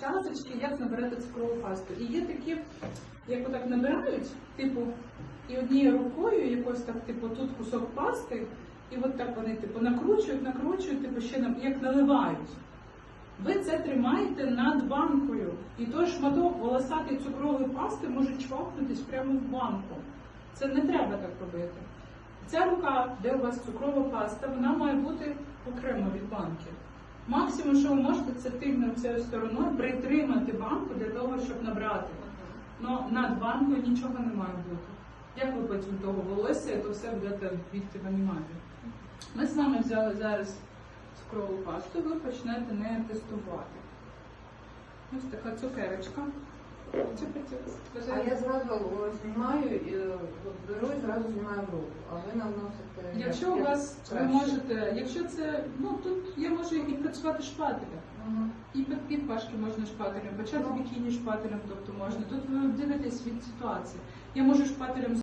часочки, як наберете цукрову пасту. І є такі, як отак набирають, типу, і однією рукою якось так, типу, тут кусок пасти, і от так вони типу накручують, накручують, типу ще як наливають. Ви це тримаєте над банкою. І той шматок волосатої цукрової пасти може чвакнутись прямо в банку. Це не треба так робити. Ця рука, де у вас цукрова паста, вона має бути окремо від банки. Максимум, що ви можете, це тильною цією стороною притримати банку для того, щоб набрати. Но над банкою нічого не має бути. Як ви потім того волосся, то все будете відти винімати. Ми з вами взяли зараз цукрову пасту, ви почнете не тестувати. Ось така цукерочка. А я зразу знімаю, і, е, беру і зразу знімаю в руку, а ви наносите. Якщо у вас ви можете, якщо це, ну тут я можу і працювати шпателем. І під підпашки можна шпателем, почати бікіні шпателем, тобто можна. Тут ви дивитесь від ситуації. Я можу шпателем